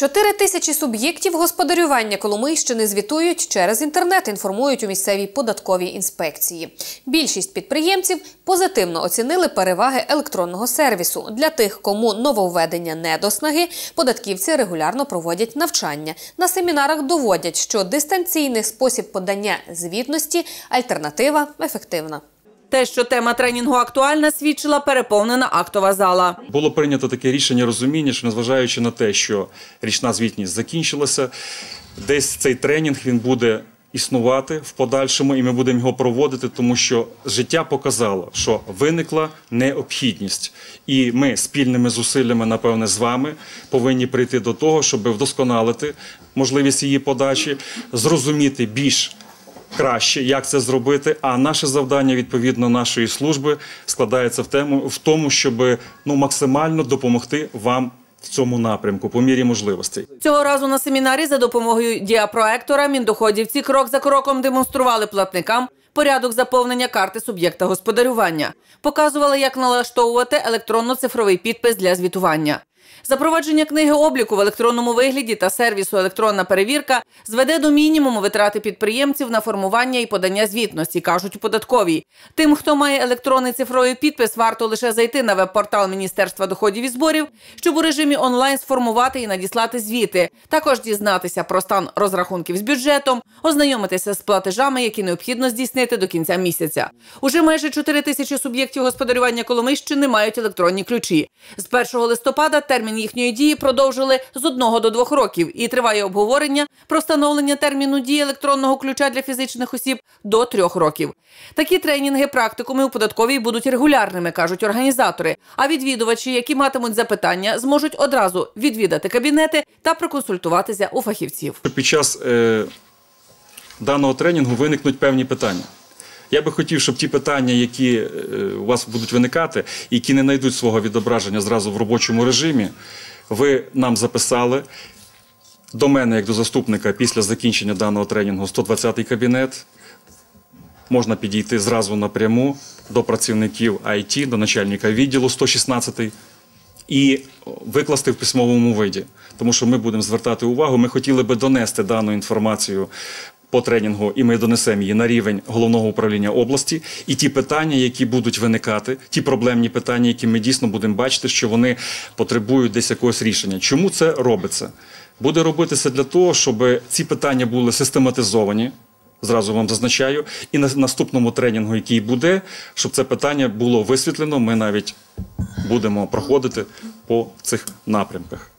Чотири тисячі суб'єктів господарювання Коломийщини звітують через інтернет, інформують у місцевій податковій інспекції. Більшість підприємців позитивно оцінили переваги електронного сервісу. Для тих, кому нововведення не до снаги, податківці регулярно проводять навчання. На семінарах доводять, що дистанційний спосіб подання звітності альтернатива ефективна. Те, що тема тренінгу актуальна, свідчила переповнена актова зала. Було прийнято таке рішення розуміння, що незважаючи на те, що річна звітність закінчилася, десь цей тренінг він буде існувати в подальшому, і ми будемо його проводити, тому що життя показало, що виникла необхідність, і ми спільними зусиллями, напевне, з вами повинні прийти до того, щоб вдосконалити можливість її подачі, зрозуміти більш краще, як це зробити. А наше завдання відповідно нашої служби складається в тему в тому, щоб ну максимально допомогти вам в цьому напрямку по мірі можливостей. Цього разу на семінарі за допомогою діапроектора міндоходівці крок за кроком демонстрували платникам порядок заповнення карти суб'єкта господарювання, показували, як налаштовувати електронно-цифровий підпис для звітування. Запровадження книги обліку в електронному вигляді та сервісу електронна перевірка зведе до мінімуму витрати підприємців на формування і подання звітності, кажуть у податковій. Тим, хто має електронний цифровий підпис, варто лише зайти на веб-портал Міністерства доходів і зборів, щоб у режимі онлайн сформувати і надіслати звіти. Також дізнатися про стан розрахунків з бюджетом, ознайомитися з платежами, які необхідно здійснити до кінця місяця. Уже майже 4 тисячі суб'єктів господарювання Коломийщини мають електронні ключі. З 1 листопада термін їхньої дії продовжили з одного до двох років і триває обговорення про встановлення терміну дії електронного ключа для фізичних осіб до трьох років. Такі тренінги, практикуми у податковій будуть регулярними, кажуть організатори. А відвідувачі, які матимуть запитання, зможуть одразу відвідати кабінети та проконсультуватися у фахівців. Під час е, даного тренінгу виникнуть певні питання. Я би хотів, щоб ті питання, які е, у вас будуть виникати, які не знайдуть свого відображення зразу в робочому режимі, ви нам записали до мене, як до заступника, після закінчення даного тренінгу 120-й кабінет. Можна підійти зразу напряму до працівників IT, до начальника відділу 116-й і викласти в письмовому виді. Тому що ми будемо звертати увагу. Ми хотіли би донести дану інформацію по тренінгу, і ми донесемо її на рівень головного управління області. І ті питання, які будуть виникати, ті проблемні питання, які ми дійсно будемо бачити, що вони потребують десь якогось рішення. Чому це робиться? Буде робитися для того, щоб ці питання були систематизовані. Зразу вам зазначаю, і на наступному тренінгу, який буде, щоб це питання було висвітлено. Ми навіть будемо проходити по цих напрямках.